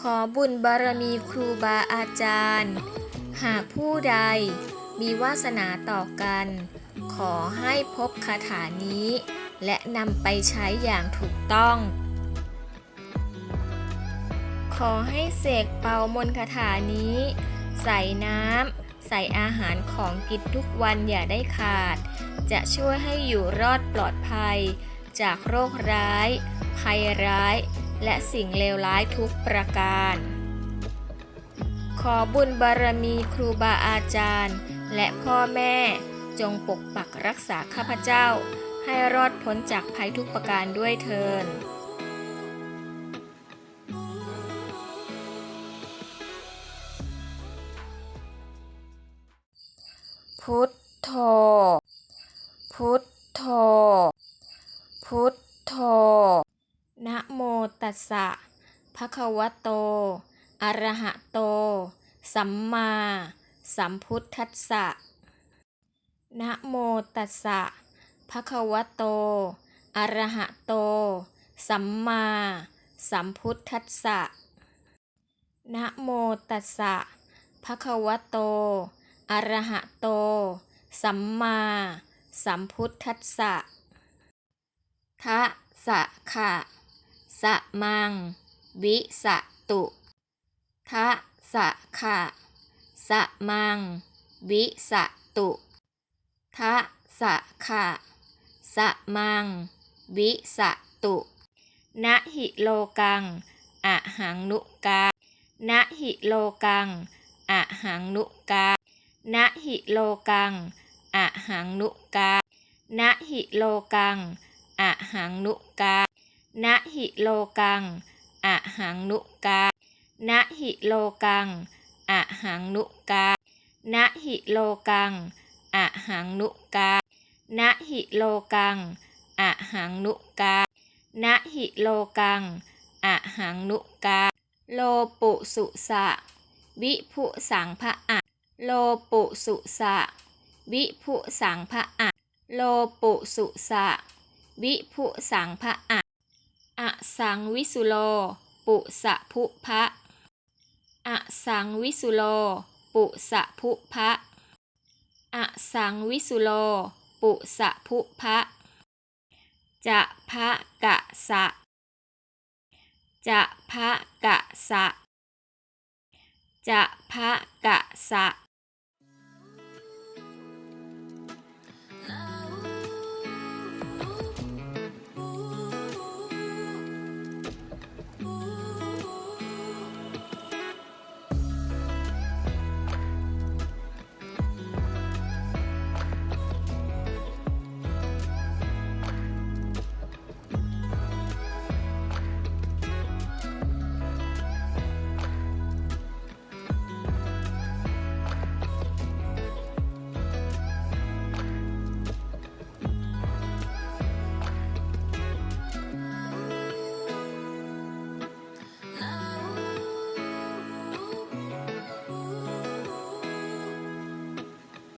ขอบุญบารมีครูบาอาจารย์ หากผู้ใดมีวาสนาต่อกัน ขอให้พบคาถานี้ และนำไปใช้อย่างถูกต้อง ขอให้เสกเป่ามนคาถานี้ ใส่น้ำใส่อาหารของกินทุกวันอย่าได้ขาด จะช่วยให้อยู่รอดปลอดภัย จากโรคร้าย ภัยร้าย และสิ่งเลวร้ายทุกประการ ขอบุญบารมีครูบาอาจารย์ และพ่อแม่จงปกปักรักษาข้าพเจ้า ให้รอดพ้นจากภัยทุกประการด้วยเทินพุทโธ พุทโธ พุทโธ นะโมตัสสะภะคะวะโต อะระหะโต สัมมา สัมพุทธัสสะ นะโมตัสสะภะคะวะโต อะระหะโต สัมมา สัมพุทธัสสะ นะโมตัสสะภะคะวะโต อะระหะโต สัมมา สัมพุทธัสสะทะสะขะ สมัง วิสตุทะสะขะสมัง วิสตุทะสะขะสมัง วิสตุนะหิโลกังอะหังนุกานะหิโลกังอะหังนุกานะหิโลกังอะหังนุกานะหิโลกังอะหังนุกา นะหิโลกัง อะหังนุกา นะหิโลกัง อะหังนุกา นะหิโลกัง อะหังนุกา นะหิโลกัง อะหังนุกา นะหิโลกัง อะหังนุกา โลปุสุสะ วิภุสังพะอะ โลปุสุสะ วิภุสังพะอะ โลปุสุสะ วิภุสังพะอะอะ สังวิสุโล ปุสะภุพะอะสังวิสุโล ปุสะภุพะอะสังวิสุโล ปุสะภุพะจะพะกะสะจะพะกะสะจะพะกะสะ